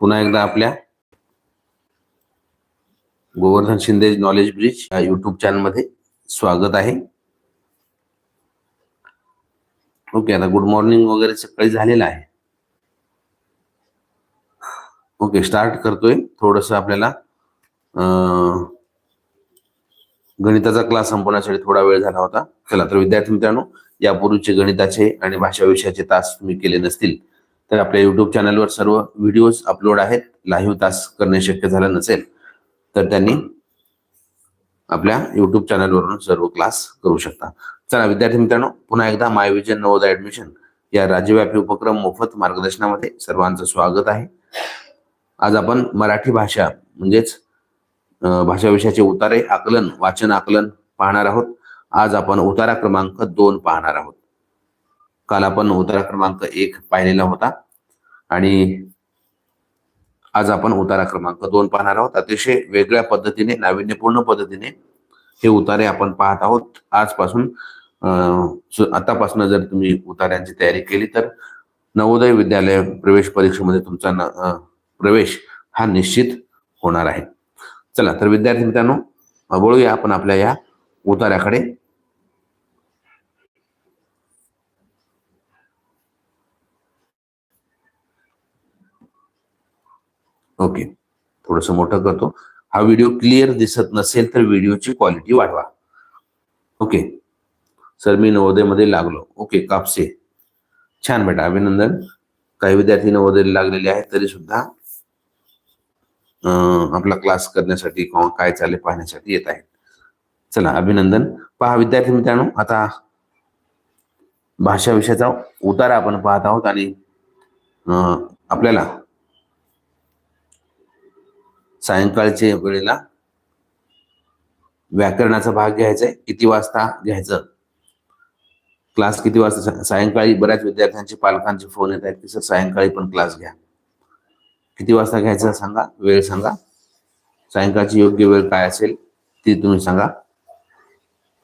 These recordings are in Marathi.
पुन्हा एकदा आपल्या गोवर्धन शिंदे नॉलेज ब्रिज या युट्यूब चॅनलमध्ये स्वागत आहे. ओके आता गुड मॉर्निंग वगैरे सकाळी झालेलं आहे. ओके स्टार्ट करतोय. थोडस आपल्याला गणिताचा क्लास संपवण्यासाठी थोडा वेळ झाला होता. चला तर विद्यार्थी मित्रांनो यापूर्वीचे गणिताचे आणि भाषा विषयाचे तास तुम्ही केले नसतील. तर आपल्या युट्यूब चॅनलवर सर्व व्हिडिओज अपलोड आहेत. लाईव्ह तास करणे शक्य झालं नसेल तर त्यांनी आपल्या युट्यूब चॅनलवरून सर्व क्लास करू शकता. चला विद्यार्थी मित्रांनो पुन्हा एकदा माय विजन नवोदय ऍडमिशन या राज्यव्यापी उपक्रम मोफत मार्गदर्शनामध्ये सर्वांचं स्वागत आहे. आज आपण मराठी भाषा म्हणजेच भाषा विषयाचे उतारे आकलन वाचन आकलन पाहणार आहोत. आज आपण उतारा क्रमांक दोन पाहणार आहोत. काल आपण उतारा क्रमांक एक पाहिलेला होता. आणि आज आपण उतारा क्रमांक दोन पाहणार आहोत. अतिशय वेगळ्या पद्धतीने नाविन्यपूर्ण पद्धतीने हे उतारे आपण पाहत आहोत. आजपासून आतापासून जर तुम्ही उतार्यांची तयारी केली तर नवोदय विद्यालय प्रवेश परीक्षेमध्ये तुमचा न- प्रवेश हा निश्चित होणार आहे. चला तर विद्यार्थी मित्रांनो अं, वळूया आपण आपल्या या उतार्याकडे ओके. थोडस मोठं करतो. हा व्हिडिओ क्लिअर दिसत नसेल तर व्हिडिओची क्वालिटी वाढवा. ओके. सर मी नवोदयमध्ये लागलो. ओके कापसे. छान बेटा अभिनंदन. काही विद्यार्थी नवोदय लागलेले आहेत तरी सुद्धा आपला क्लास करण्यासाठी किंवा काय चालले पाहण्यासाठी येत आहेत. चला अभिनंदन. पहा विद्यार्थी मित्रांनो आता भाषा विषयाचा उतारा आपण पाहत आहोत आणि आपल्याला सायंकाळच्या वेळेला व्याकरणाचा भाग घ्यायचा आहे. किती वाजता घ्यायचं? क्लास किती वाजता? सायंकाळी बऱ्याच विद्यार्थ्यांचे पालकांचे फोन येत आहेत की सर सायंकाळी पण क्लास घ्या. किती वाजता घ्यायचा सांगा? वेळ सांगा. सायंकाळची योग्य वेळ काय असेल ती तुम्ही सांगा.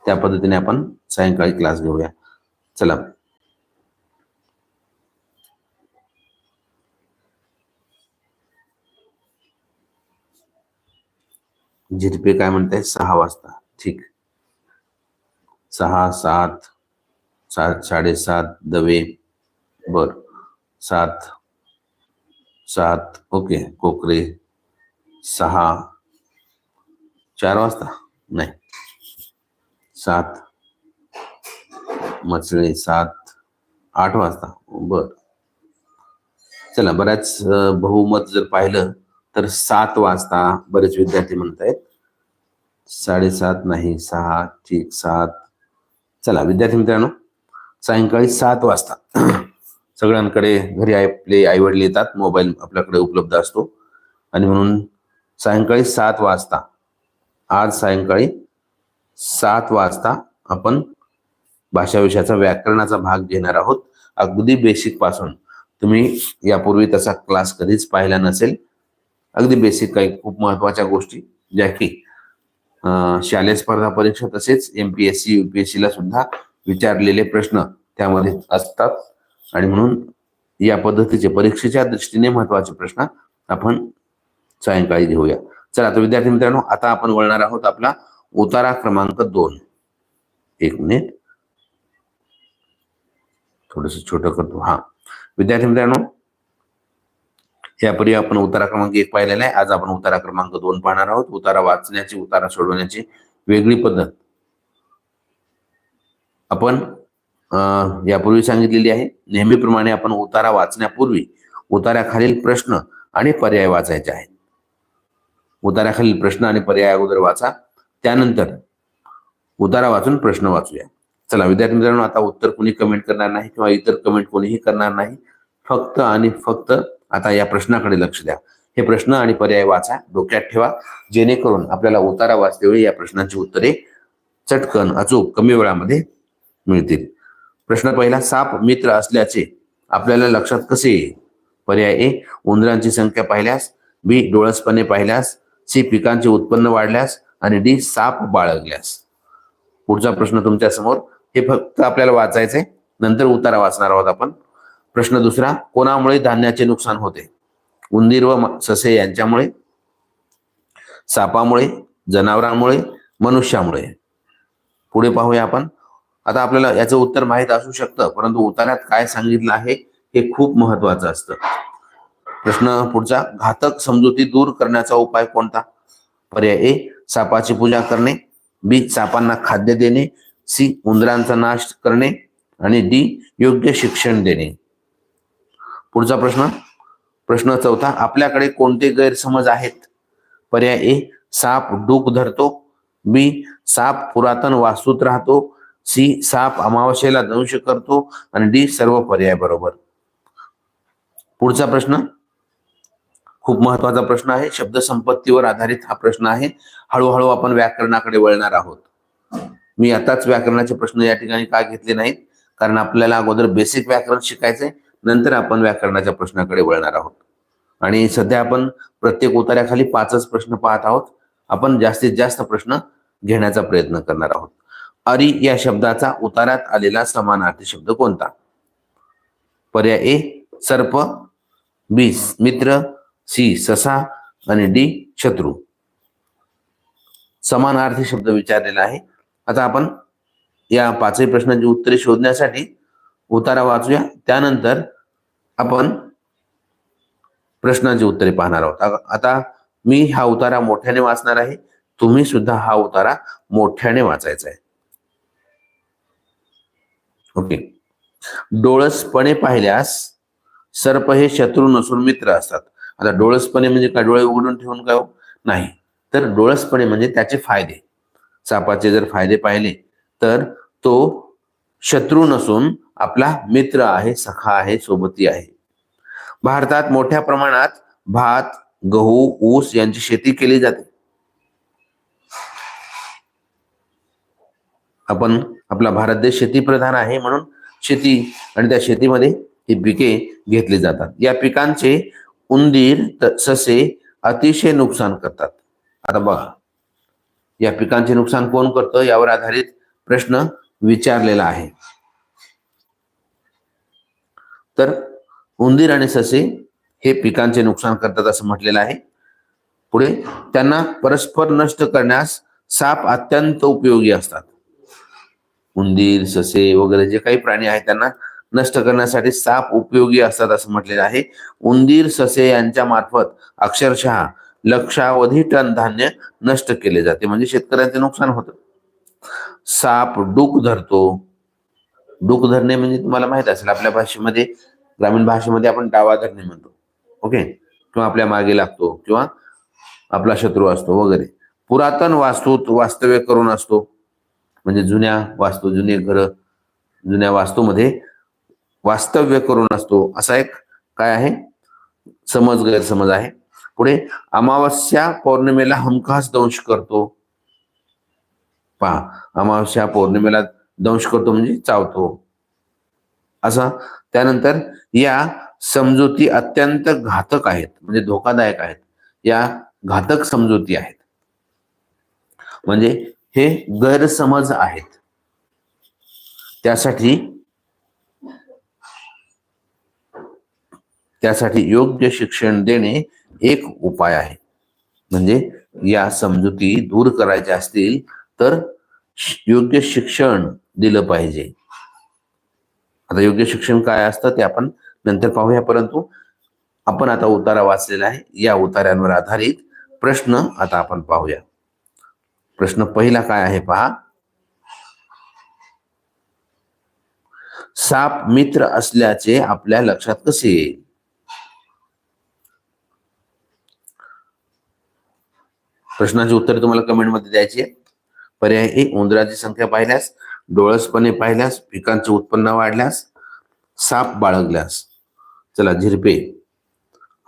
त्या पद्धतीने आपण सायंकाळी क्लास घेऊया. चला. झिरपे काय म्हणताय सहा वाजता. ठीक. सहा सात सात साडेसात दवे. बर. सात सात ओके. कोकरे. सहा. चार वाजता? नाही. सात. मचळे सात. आठ वाजता. बर. चला बऱ्याच बहुमत जर पाहिलं तर सात वाजता बरेच विद्यार्थी म्हणत आहेत साडेसात नाही सहा ठीक सात. चला विद्यार्थी मित्रांनो सायंकाळी सात वाजता सगळ्यांकडे घरी आपले आई वडील येतात मोबाईल आपल्याकडे उपलब्ध असतो. आणि म्हणून सायंकाळी सात वाजता आज सायंकाळी सात वाजता आपण भाषा विषयाचा व्याकरणाचा भाग घेणार आहोत. अगदी बेसिकपासून. तुम्ही यापूर्वी तसा क्लास कधीच पाहिला नसेल अगदी बेसिक काही खूप महत्त्वाच्या गोष्टी ज्या की शालेय स्पर्धा परीक्षा तसेच एमपीएससी युपीएससी ला सुद्धा विचारलेले प्रश्न त्यामध्ये असतात. आणि म्हणून या पद्धतीचे परीक्षेच्या दृष्टीने महत्त्वाचे प्रश्न आपण सायंकाळी घेऊया. चला तर विद्यार्थी मित्रांनो आता आपण वळणार आहोत आपला उतारा क्रमांक दोन. एक मिनिट. थोडस छोटं करतो. हा. विद्यार्थी मित्रांनो यापूर्वी आपण उतारा क्रमांक एक पाहिलेला आहे. आज आपण उतारा क्रमांक दोन पाहणार आहोत. उतारा वाचण्याची उतारा सोडवण्याची वेगळी पद्धत. आपण यापूर्वी सांगितलेली आहे. नेहमीप्रमाणे आपण उतारा वाचण्यापूर्वी उताराखालील प्रश्न आणि पर्याय वाचायचे आहेत. उतार्याखालील प्रश्न आणि पर्याय अगोदर वाचा. त्यानंतर उतारा वाचून प्रश्न वाचूया. चला विद्यार्थी मित्रांनो आता उत्तर कोणी कमेंट करणार नाही किंवा इतर कमेंट कोणीही करणार नाही. फक्त आणि फक्त आता या प्रश्नाकडे लक्ष द्या. हे प्रश्न आणि पर्याय वाचा डोक्यात ठेवा. जेणेकरून आपल्याला उतारा वाचतेवेळी या प्रश्नांची उत्तरे चटकन अचूक कमी वेळामध्ये मिळतील. प्रश्न पहिला साप मित्र असल्याचे आपल्याला लक्षात कसे पर्याय ए उंदरांची संख्या पाहिल्यास. बी डोळसपणे पाहिल्यास. सी पिकांचे उत्पन्न वाढल्यास. आणि डी साप बाळगल्यास. पुढचा प्रश्न तुमच्यासमोर हे फक्त आपल्याला वाचायचंय. नंतर उतारा वाचणार आहोत आपण. प्रश्न दुसरा कोणामुळे धान्याचे नुकसान होते? उंदीर व ससे यांच्यामुळे सापामुळे जनावरांमुळे मनुष्यामुळे? पुढे पाहूया आपण. आता आपल्याला याचं उत्तर माहीत असू शकतं परंतु उतार्यात काय सांगितलं आहे हे खूप महत्वाचं असतं. प्रश्न पुढचा घातक समजुती दूर करण्याचा उपाय कोणता? पर्याय ए सापाची पूजा करणे. बी सापांना खाद्य देणे. सी उंदरांचा नाश करणे. आणि डी योग्य शिक्षण देणे. पुढचा प्रश्न. प्रश्न चौथा आपल्याकडे कोणते गैरसमज आहेत? पर्याय ए साप डूक धरतो. बी साप पुरातन वास्तूत राहतो. सी साप अमावस्येला दंश करतो. आणि डी सर्व पर्याय बरोबर. पुढचा प्रश्न. खूप महत्त्वाचा प्रश्न आहे. शब्द संपत्तीवर आधारित हा प्रश्न आहे. हळूहळू आपण व्याकरणाकडे वळणार आहोत. मी आताच व्याकरणाचे प्रश्न या ठिकाणी का घेतले नाहीत? कारण आपल्याला अगोदर बेसिक व्याकरण शिकायचंय. नंतर आपण व्याकरणाच्या प्रश्नाकडे वळणार आहोत. आणि सध्या आपण प्रत्येक उतार्याखाली पाचच प्रश्न पाहत आहोत. आपण जास्तीत जास्त प्रश्न घेण्याचा प्रयत्न करणार आहोत. अरी या शब्दाचा उतारात आलेला समानार्थी शब्द कोणता? पर्याय ए सर्प बी मित्र सी ससा आणि डी शत्रू. समानार्थी शब्द विचारलेला आहे. आता आपण या पाचही प्रश्नांची उत्तरे शोधण्यासाठी उतारा वाचूया. त्यानंतर आपण प्रश्नांची उत्तरे पाहणार आहोत. आता मी हा उतारा मोठ्याने वाचणार आहे. तुम्ही सुद्धा हा उतारा मोठ्याने वाचायचा आहे. ओके. डोळसपणे पाहिल्यास सर्प हे शत्रू नसून मित्र असतात. आता डोळसपणे म्हणजे काय? डोळे उघडून ठेवून काय हो? नाही. तर डोळसपणे म्हणजे त्याचे फायदे. सापाचे जर फायदे पाहिले तर तो शत्रू नसून आपला मित्र आहे सखा आहे सोबती आहे. भारतात मोठ्या प्रमाणात भात गहू ऊस यांची शेती केली जाते. आपण आपला भारत देश शेतीप्रधान आहे म्हणून शेती आणि त्या शेतीमध्ये ही पिके घेतली जातात. या पिकांचे उंदीर ससे अतिशय नुकसान करतात. आता बघा या पिकांचे नुकसान कोण करतं यावर आधारित प्रश्न विचारलेला आहे. तर उंदीर आणि ससे हे पिकांचे नुकसान करतात असं म्हटलेलं आहे. पुढे त्यांना परस्पर नष्ट करण्यास साप अत्यंत उपयोगी असतात. उंदीर ससे वगैरे जे काही प्राणी आहेत त्यांना नष्ट करण्यासाठी साप उपयोगी असतात असं म्हटलेलं आहे. उंदीर ससे यांच्या मार्फत अक्षरशः लक्षावधी टन धान्य नष्ट केले जाते. म्हणजे शेतकऱ्यांचे नुकसान होतं. साप डूक धरतो डूक धरणे म्हणजे तुम्हाला माहीत असेल आपल्या भाषेमध्ये ग्रामीण भाषेमध्ये आपण डावा धरणे म्हणतो. ओके? किंवा आपल्या मागे लागतो किंवा आपला शत्रू असतो वगैरे. पुरातन वास्तूत वास्तव्य करून असतो. म्हणजे जुन्या वास्तू जुने घर जुन्या वास्तूमध्ये वास्तव्य करून असतो. असा एक काय आहे? समज गैरसमज आहे. पुढे अमावस्या पौर्णिमेला हमखास दंश करतो. पहा अमावस्या पौर्णिमेला दंश करतो म्हणजे चावतो. असा? त्यानंतर या समजुती अत्यंत घातक आहेत म्हणजे धोकादायक आहेत. या घातक समजुती आहेत. म्हणजे हे गैरसमज आहेत. त्यासाठी त्यासाठी योग्य शिक्षण देणे एक उपाय आहे. म्हणजे या समजुती दूर करायच्या असतील तर योग्य शिक्षण दिलं पाहिजे. आता योग्य शिक्षण काय असतं ते आपण नंतर पाहूया परंतु आपण आता उतारा वाचलेला आहे. या उतार्यांवर आधारित प्रश्न आता आपण पाहूया. प्रश्न पहिला काय आहे पहा. साप मित्र असल्याचे आपल्या लक्षात कसे येईल? प्रश्नाचे उत्तर तुम्हाला कमेंटमध्ये द्यायची आहे पर्याय ए उंदराची संख्या पाहिल्यास डोळसपणे पाहिल्यास पिकांचे उत्पन्न वाढल्यास साप बाळगल्यास. चला झिरपे.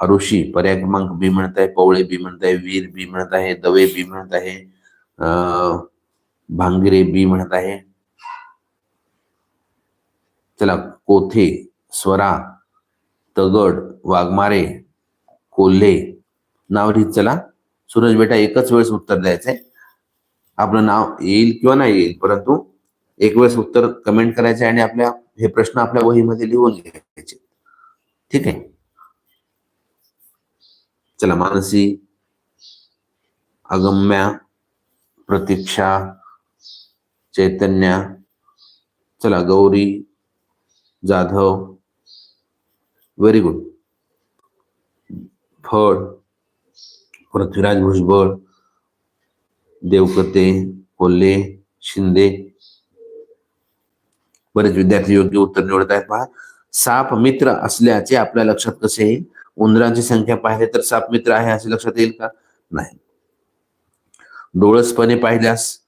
अरुषी पर्याय क्रमांक बी म्हणत आहे पवळे बी म्हणत आहे वीर बी म्हणत आहे दवे बी म्हणत आहे भांगिरे बी म्हणत आहे. चला कोथे स्वरा तगड वाघमारे कोल्हे. नाव चला. सूरज बेटा एकच वेळेस उत्तर द्यायचंय. आपलं नाव येईल किंवा नाही येईल परंतु एक वेळेस उत्तर कमेंट करायचे आणि आपल्या हे प्रश्न आपल्या वहीमध्ये लिहून घ्यायचे. ठीक आहे? चला मानसी अगम्या प्रतीक्षा चैतन्या चला गौरी जाधव व्हेरी गुड फळ पृथ्वीराज भुजबळ देवकते कोल्हे शिंदे. बरेच विद्यार्थी योग्य उत्तर निवडत आहेत. पहा साप मित्र असल्याचे आपल्या लक्षात कसे येईल? उंदरांची संख्या पाहिली तर साप मित्र आहे असे लक्षात येईल का? नाही. डोळसपणे पाहिल्यास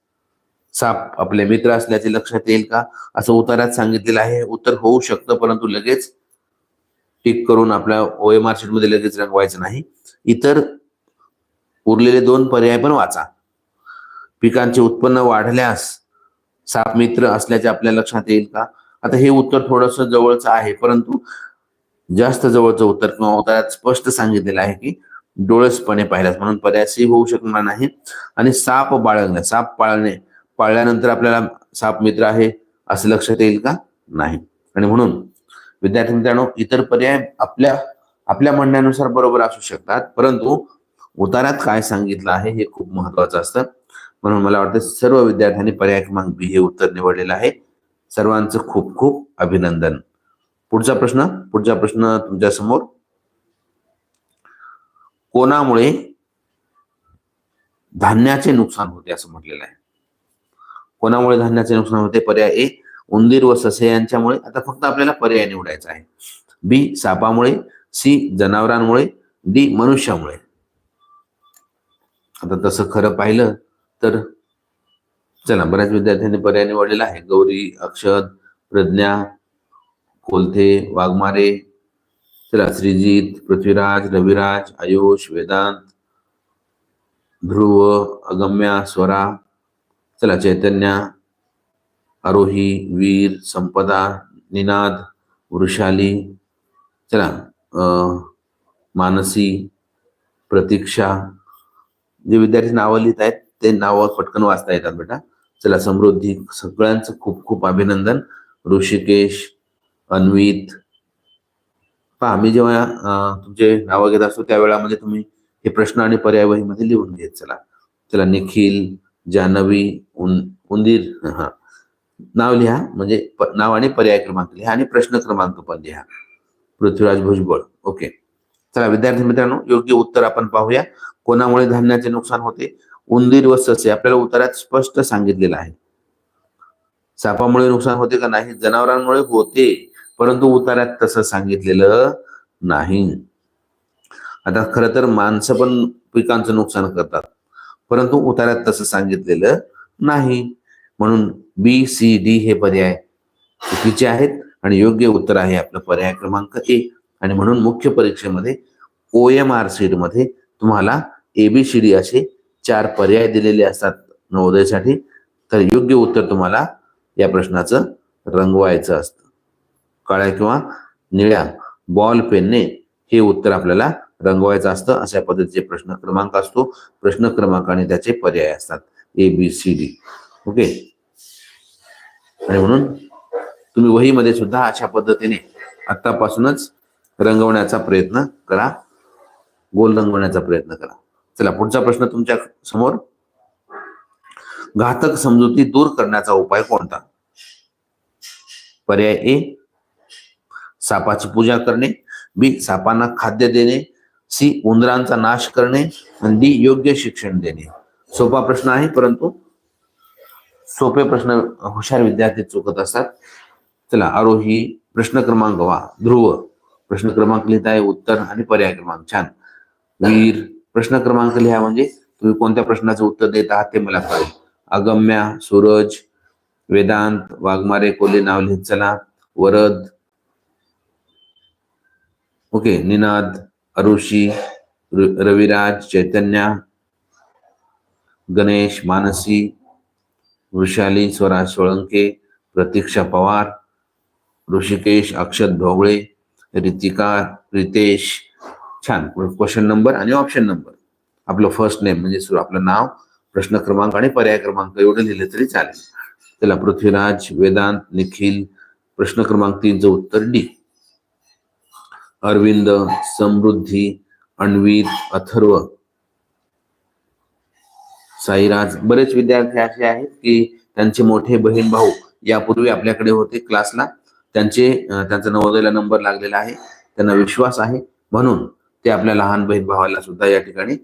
साप आपले मित्र असल्याचे लक्षात येईल का? असं उत्तरात सांगितलेलं आहे. उत्तर होऊ शकतं परंतु लगेच टिक करून आपल्या ओएमआर शीटमध्ये लगेच रंगवायचं नाही. इतर उरलेले दोन पर्याय पण वाचा. पिकांचे उत्पन्न वाढल्यास साप मित्र असल्याचे आपल्या लक्षात येईल का? आता हे उत्तर थोडस जवळचं आहे परंतु जास्त जवळचं उत्तर किंवा उतारात स्पष्ट सांगितलेलं आहे की डोळसपणे पाहिल्यास म्हणून पर्यायही होऊ शकणार नाही. आणि साप बाळगणे साप पाळणे पाळल्यानंतर आपल्याला साप मित्र आहे असं लक्षात येईल का? नाही. आणि म्हणून विद्यार्थी मित्रांनो इतर पर्याय आपल्या आपल्या म्हणण्यानुसार बरोबर असू शकतात परंतु उतारात काय सांगितलं आहे हे खूप महत्वाचं असतं. म्हणून मला वाटतं सर्व विद्यार्थ्यांनी पर्याय क्रमांक बी हे उत्तर निवडलेलं आहे. सर्वांचं खूप खूप अभिनंदन. पुढचा प्रश्न पुढचा प्रश्न तुमच्यासमोर. कोणामुळे धान्याचे नुकसान होते असं म्हटलेलं आहे. कोणामुळे धान्याचे नुकसान होते? पर्याय ए उंदीर व ससे यांच्यामुळे. आता फक्त आपल्याला पर्याय निवडायचा आहे. बी सापामुळे. सी जनावरांमुळे. डी मनुष्यामुळे. आता तसं खरं पाहिलं तर चला बऱ्याच विद्यार्थ्यांनी पर्याय निवडलेला आहे. गौरी अक्षद प्रज्ञा कोलथे वाघमारे चला श्रीजित पृथ्वीराज रविराज आयुष वेदांत ध्रुव अगम्या स्वरा चला चैतन्या आरोही वीर संपदा निनाद वृषाली चला मानसी प्रतीक्षा जे विद्यार्थी नावं लिहित आहेत ते नावं पटकन वाचता येतात बेटा. चला समृद्धी सगळ्यांचं खूप खूप अभिनंदन. ऋषिकेश अन्वित. पहा आम्ही जेव्हा तुमचे नावं घेत असतो त्या वेळामध्ये तुम्ही हे प्रश्न आणि पर्याय वहीमध्ये लिहून घेत चला. चला निखिल जानवी उन उंदीर हा. नाव लिहा म्हणजे नाव आणि पर्याय क्रमांक लिहा आणि प्रश्न क्रमांक पण लिहा. पृथ्वीराज भुजबळ ओके. चला विद्यार्थी मित्रांनो योग्य उत्तर आपण पाहूया. कोणामुळे धान्याचे नुकसान होते? उंदीर व ससे आपल्याला उतारात स्पष्ट सांगितलेलं आहे. सापामुळे नुकसान होते का नाही? जनावरांमुळे होते परंतु उतारात तसं सांगितलेलं नाही. आता खरं तर माणसं पण पिकांचं नुकसान करतात परंतु उतारात तसं सांगितलेलं नाही. म्हणून बी सी डी हे पर्याय चुकीचे आहेत आणि योग्य उत्तर आहे आपलं पर्याय क्रमांक ए आणि म्हणून मुख्य परीक्षेमध्ये ओ एम आर सीटमध्ये तुम्हाला एबीसीडी असे चार पर्याय दिलेले असतात नवोदयसाठी तर योग्य उत्तर तुम्हाला या प्रश्नाचं रंगवायचं असतं. काळ्या किंवा निळ्या बॉल पेनने हे उत्तर आपल्याला रंगवायचं असतं. अशा पद्धतीचे प्रश्न क्रमांक असतो. प्रश्न क्रमांक आणि त्याचे पर्याय असतात. A B C D okay आणि म्हणून तुम्ही वहीमध्ये सुद्धा अशा पद्धतीने आतापासूनच रंगवण्याचा प्रयत्न करा. गोल रंगवण्याचा प्रयत्न करा. चला पुढचा प्रश्न तुमच्यासमोर. घातक समजुती दूर करण्याचा उपाय कोणता? पर्याय ए सापाची पूजा करणे. बी सापांना खाद्य देणे. सी उंदरांचा नाश करणे. आणि डी योग्य शिक्षण देणे. सोपा प्रश्न आहे परंतु सोपे प्रश्न हुशार विद्यार्थी चुकत असतात. चला आरोही प्रश्न क्रमांक वा ध्रुव. प्रश्न क्रमांक लिहित आहे उत्तर आणि पर्याय क्रमांक. छान. वीर प्रश्न क्रमांक लिहा म्हणजे तुम्ही कोणत्या प्रश्नाचं उत्तर देत आहात ते मला कळेल. अगम्या सूरज वेदांत वाघमारे कोले नाव लिहित चला. वरद ओके निनाद अरुषी रविराज चैतन्या गणेश मानसी वृषाली स्वराज सोळंके प्रतीक्षा पवार ऋषिकेश अक्षत ढोबळे रितिका रितेश छान. क्वेश्चन नंबर आणि ऑप्शन नंबर आपलं फर्स्ट नेम म्हणजे सुरू आपलं नाव प्रश्न क्रमांक आणि पर्याय क्रमांक एवढं लिहिलं तरी चालेल. त्याला पृथ्वीराज वेदांत निखिल प्रश्न क्रमांक तीनचं उत्तर डी. अरविंद समृद्धी अण्वित अथर्व. साईराज बरेच विद्यार्थी असे आहेत की त्यांचे मोठे बहीण भाऊ यापूर्वी आपल्याकडे होते क्लासला त्यांचे त्यांचा नवोदयला नंबर लागलेला आहे. त्यांना विश्वास आहे. म्हणून ते आपल्या लहान बहीण भावाला सुद्धा या ठिकाणी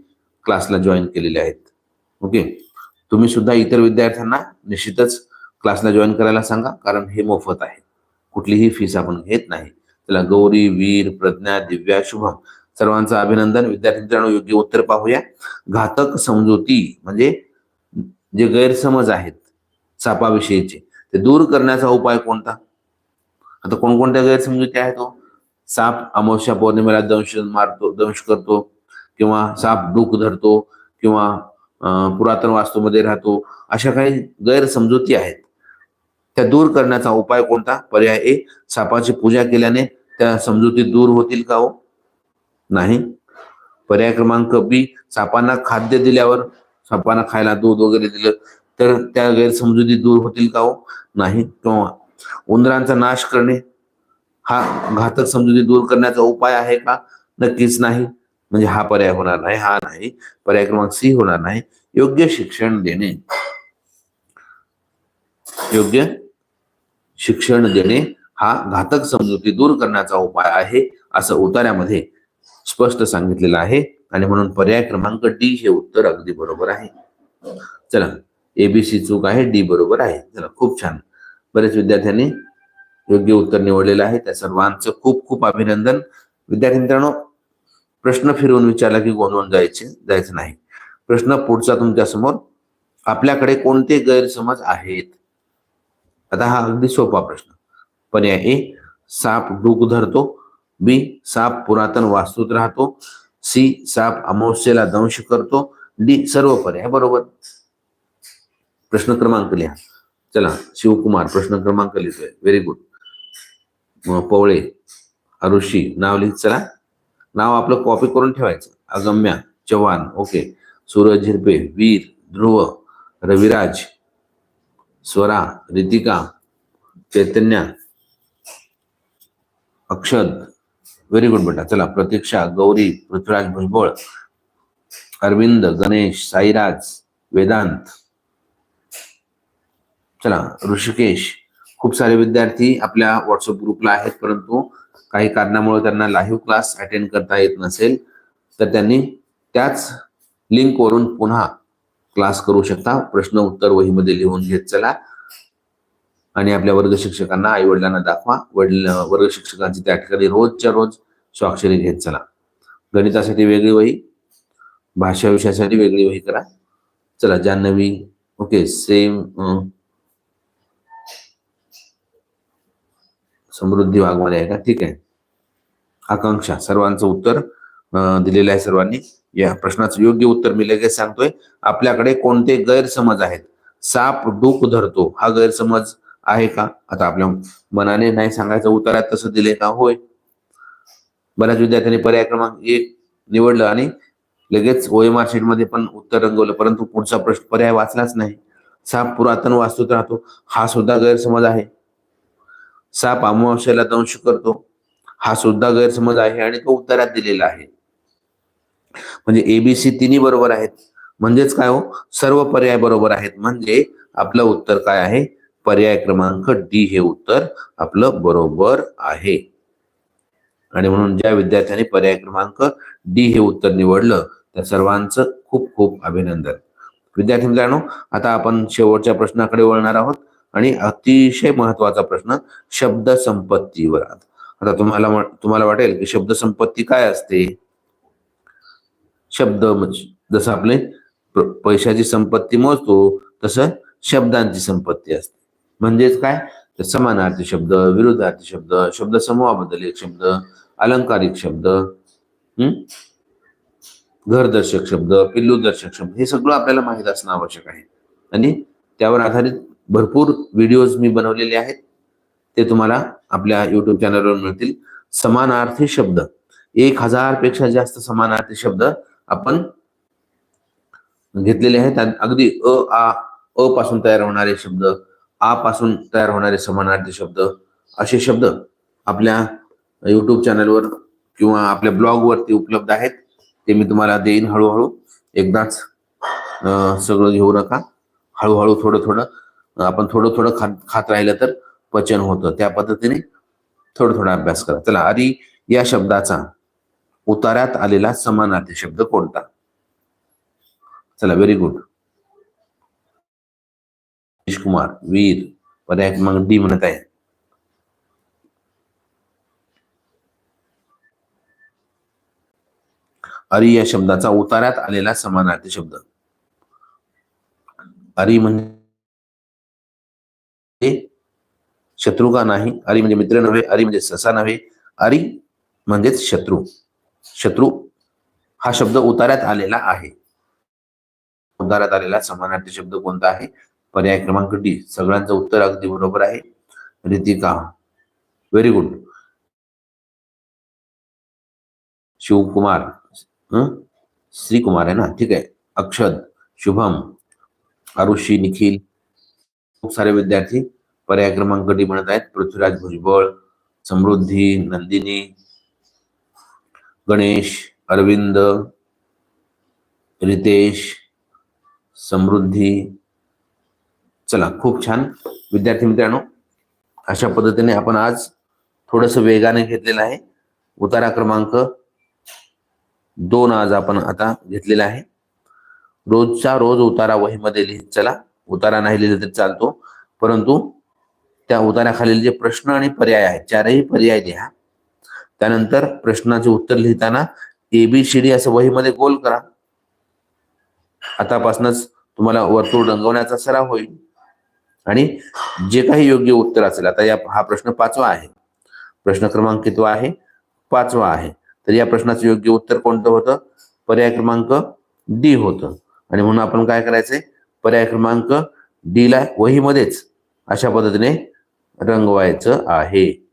क्लासला जॉईन केलेले आहेत. ओके तुम्ही सुद्धा इतर विद्यार्थ्यांना निश्चितच क्लासला जॉईन करायला सांगा कारण हे मोफत आहे. कुठलीही फीस आपण घेत नाही. त्याला गौरी वीर प्रज्ञा दिव्या शुभम सर्वांचं अभिनंदन. विद्यार्थी मित्रांनो योग्य उत्तर पाहूया. घातक समजुती म्हणजे जे गैरसमज आहेत सापाविषयीचे ते दूर करण्याचा उपाय कोणता? आता कोणकोणत्या गैरसमजुती आहेत तो साप अमावस्या पौर्णिमेला दंश मारतो दंश करतो किंवा साप डूक धरतो किंवा पुरातन वास्तूमध्ये राहतो अशा काही गैरसमजुती आहेत. त्या दूर करण्याचा उपाय कोणता? पर्याय ए सापाची पूजा केल्याने त्या समजुती दूर होतील का हो? नाही. पर्याय क्रमांक बी सापांना खाद्य दिल्यावर सापांना खायला दूध वगैरे दिलं तर त्या गैरसमजुती दूर होतील का हो? नाही. किंवा उंदरांचा नाश करणे हा घातक समजुती दूर करण्याचा उपाय आहे का? नक्कीच नाही. म्हणजे हा पर्याय होणार नाही हा नाही. पर्याय क्रमांक सी होणार नाही. योग्य शिक्षण देणे. योग्य शिक्षण देणे हा घातक समजुती दूर करण्याचा उपाय आहे असं उतार्यामध्ये स्पष्ट सांगितलेलं आहे. आणि म्हणून पर्याय क्रमांक डी हे उत्तर अगदी बरोबर आहे. चला एबीसी चूक आहे डी बरोबर आहे. चला खूप छान. बरेच विद्यार्थ्यांनी योग्य उत्तर निवडलेलं आहे. त्या सर्वांचं खूप खूप अभिनंदन. विद्यार्थी मित्रांनो प्रश्न फिरवून विचारला की गोंधळून जायचे? जायचं नाही. प्रश्न पुढचा तुमच्यासमोर. आपल्याकडे कोणते गैरसमज आहेत? आता हा अगदी सोपा प्रश्न. पर्याय ए साप डूक धरतो. बी साप पुरातन वास्तूत राहतो. सी साप अमावस्येला दंश करतो. डी सर्व पर्याय. बरोबर? प्रश्न क्रमांक लिहा. चला शिवकुमार प्रश्न क्रमांक लिहितोय. व्हेरी गुड पवळे अरुषी नाव लिहित चला. नाव आपलं कॉपी करून ठेवायचं. Agamya Chavan okay. Suraj Zirpe Veer Dhruv Raviraj Swara Ritika Chaitanya Akshad. Very good बेटा. चला प्रतीक्षा गौरी पृथ्वीराज भुजबळ अरविंद गणेश साईराज वेदांत. चला ऋषिकेश खूप सारे विद्यार्थी आपल्या व्हॉट्सअप ग्रुपला आहेत परंतु काही कारणामुळे त्यांना लाईव्ह क्लास अटेंड करता येत नसेल तर त्यांनी त्याच लिंकवरून पुन्हा क्लास करू शकता. प्रश्न उत्तर वहीमध्ये लिहून घेत चला. आणि आपल्या वर्ग शिक्षकांना आई वडिलांना दाखवा. वडील वर्ग शिक्षकांची त्या ठिकाणी रोजच्या रोज स्वाक्षरी घेत चला. गणितासाठी वेगळी वही भाषा विषयासाठी वेगळी वही करा. चला जान्हवी ओके सेम समृद्धी वाघमारे आहे का? ठीक आहे. आकांक्षा सर्वांचं उत्तर दिलेलं आहे सर्वांनी. या प्रश्नाचं योग्य उत्तर मी लगेच सांगतोय. आपल्याकडे कोणते गैरसमज आहेत? साप डूक धरतो. हा गैरसमज आहे का? आता आपल्या मनाने नाही सांगायचं उत्तरात तसं दिले का? होय. बऱ्याच विद्यार्थ्यांनी पर्याय क्रमांक एक निवडलं आणि लगेच ओएमआर शीटमध्ये पण उत्तर रंगवलं परंतु पुढचा प्रश्न पर्याय वाचलाच नाही. साप पुरातन वास्तूत राहतो. हा सुद्धा गैरसमज आहे. साप अमावस्याला दंश करतो. हा सुद्धा गैरसमज आहे आणि तो उत्तरात दिलेला आहे. म्हणजे एबीसी तिन्ही बरोबर आहेत. म्हणजेच काय हो? सर्व पर्याय बरोबर आहेत. म्हणजे आपलं उत्तर काय आहे? पर्याय क्रमांक डी हे उत्तर आपलं बरोबर आहे. आणि म्हणून ज्या विद्यार्थ्यांनी पर्याय क्रमांक डी हे उत्तर निवडलं त्या सर्वांचं खूप खूप अभिनंदन. विद्यार्थी मित्रांनो आता आपण शेवटच्या प्रश्नाकडे वळणार आहोत. आणि अतिशय महत्त्वाचा प्रश्न शब्द संपत्तीवर आता तुम्हाला तुम्हाला वाटेल की शब्द संपत्ती काय असते? शब्द म्हणजे, जसं आपले पैशाची संपत्ती मोजतो तसं शब्दांची संपत्ती असते. म्हणजेच काय? तर समानार्थी शब्द विरुद्धार्थी शब्द शब्द समूहाबद्दल एक शब्द अलंकारिक शब्द हम्म घरदर्शक शब्द पिल्लूदर्शक शब्द हे सगळं आपल्याला माहीत असणं आवश्यक आहे. आणि त्यावर आधारित भरपूर व्हिडिओज मी बनवलेले आहेत. ते तुम्हाला आपल्या युट्यूब चॅनलवर मिळतील. समानार्थी शब्द. एक हजारपेक्षा जास्त समानार्थी शब्द आपण घेतलेले आहेत. आणि अगदी अ आ अ पासून तयार होणारे शब्द आ पासून तयार होणारे समानार्थी शब्द असे शब्द आपल्या युट्यूब चॅनलवर किंवा आपल्या ब्लॉगवरती उपलब्ध आहेत. ते मी तुम्हाला देईन हळूहळू. एकदाच सगळं घेऊ नका. हळूहळू थोडं थोडं. आपण थोडं थोडं खात खात राहिलं तर पचन होतं. त्या पद्धतीने थोडं थोडा अभ्यास करा. चला आधी या शब्दाचा उतार्यात आलेला समानार्थी शब्द कोणता? चला व्हेरी गुड कुमार वीर पर्याय क्रमांक डी म्हणत आहे. अरी या शब्दाचा उतार्यात आलेला समानार्थी शब्द. अरी म्हणजे शत्रू का नाही. अरी म्हणजे मित्र नव्हे अरी म्हणजे ससा नव्हे. अरी म्हणजेच शत्रू. शत्रू हा शब्द उतार्यात आलेला आहे. उतार्यात आलेला समानार्थी शब्द कोणता आहे? पर्याय क्रमांक डी. सगळ्यांचं उत्तर अगदी बरोबर आहे. Ritika. Very good Shivkumar. Shrikumar आहे ना? ठीक आहे. अक्षद. शुभम. आरुषी निखिल. खूप सारे विद्यार्थी पर्याय क्रमांक डी म्हणत आहेत. पृथ्वीराज भुजबळ समृद्धी नंदिनी गणेश अरविंद रितेश समृद्धी. चला खूप छान. विद्यार्थी मित्रांनो अशा पद्धतीने आपण आज थोडस वेगाने घेतलेलं आहे. उतारा क्रमांक दोन आज आपण आता घेतलेला आहे. रोजचा रोज उतारा वहीमध्ये लिहित चला. उतारा नाही लिहिला तरी चालतो. परंतु त्या उताराखालील जे प्रश्न आणि पर्याय आहेत चारही पर्याय लिहा त्यानंतर प्रश्नाचे उत्तर लिहिताना एबीसीडी असं वहीमध्ये गोल करा. आतापासूनच तुम्हाला वर्तुळ रंगवण्याचा सराव होईल. आणि जे काही योग्य उत्तर असेल आता या हा प्रश्न पाचवा आहे. प्रश्न क्रमांक कितवा आहे? पाचवा आहे. तर या प्रश्नाचं योग्य उत्तर कोणतं होतं? पर्याय क्रमांक डी होतं. आणि म्हणून आपण काय करायचंय? पर्याय क्रमांक डी ला वहीमध्येच अशा पद्धतीने रंगवायचं आहे.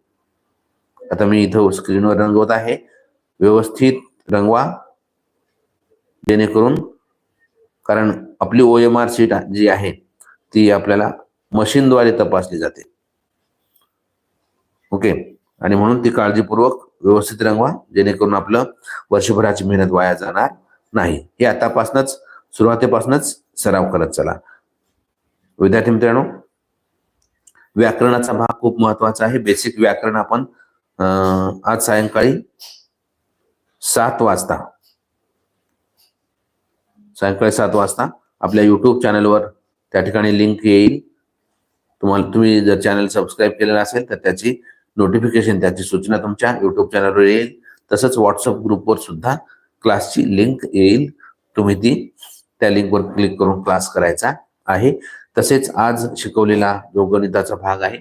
आता मी इथं स्क्रीनवर रंगवत आहे. व्यवस्थित रंगवा. जेणेकरून कारण आपली ओ एम आर सीट जी आहे ती आपल्याला मशीनद्वारे तपासली जाते. ओके? आणि म्हणून ती काळजीपूर्वक व्यवस्थित रंगवा जेणेकरून आपलं वर्षभराची मेहनत वाया जाणार नाही. हे आतापासूनच सुरुवातीपासूनच सराव करत चला. विद्यार्थी मित्रांनो व्याकरणाचा भाग खूप महत्त्वाचा आहे. बेसिक व्याकरण आपण आज सायंकाळी सात वाजता सायंकाळी सात वाजता आपल्या युट्यूब चॅनलवर त्या ठिकाणी लिंक येईल. तुम्हाला तुम्ही जर चॅनल सबस्क्राईब केलेलं असेल तर त्याची नोटिफिकेशन त्याची सूचना तुमच्या युट्यूब चॅनलवर येईल. तसंच व्हॉट्सअप ग्रुपवर सुद्धा क्लासची लिंक येईल. तुम्ही ती त्या लिंकवर क्लिक करून क्लास करायचा आहे. तसेच आज शिकवलेला जो गणिताचा भाग आहे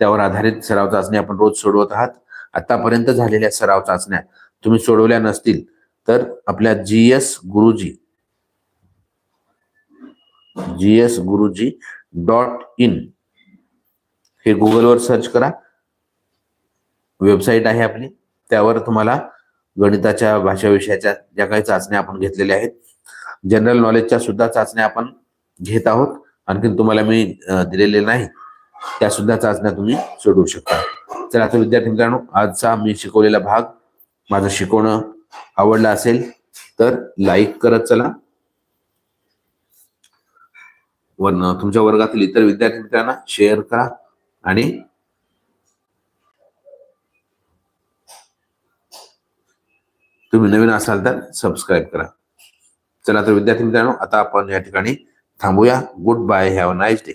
त्यावर आधारित सराव चाचणी आपण रोज सोडवत आहात. आतापर्यंत झालेल्या सराव चाचण्या तुम्ही सोडवल्या नसतील तर आपल्या G S Guruji G S Guruji dot in हे गुगलवर सर्च करा. वेबसाईट आहे आपली. त्यावर तुम्हाला गणिताच्या भाषा विषयाच्या ज्या काही चाचण्या आपण घेतलेल्या आहेत जनरल नॉलेजच्या सुद्धा चाचण्या आपण घेत आहोत. आणखीन तुम्हाला मी दिलेले नाही. त्या सुद्धा चाचण्या तुम्ही सोडवू शकता. चला आता विद्यार्थी मित्रांनो आजचा मी शिकवलेला भाग माझं शिकवणं आवडलं असेल तर लाईक करत चला. व तुमच्या वर्गातील इतर विद्यार्थी मित्रांना शेअर करा आणि तुम्ही नवीन असाल तर सबस्क्राईब करा. चला तर विद्यार्थी मित्रांनो आता आपण या ठिकाणी थांबूया. Good bye have nice day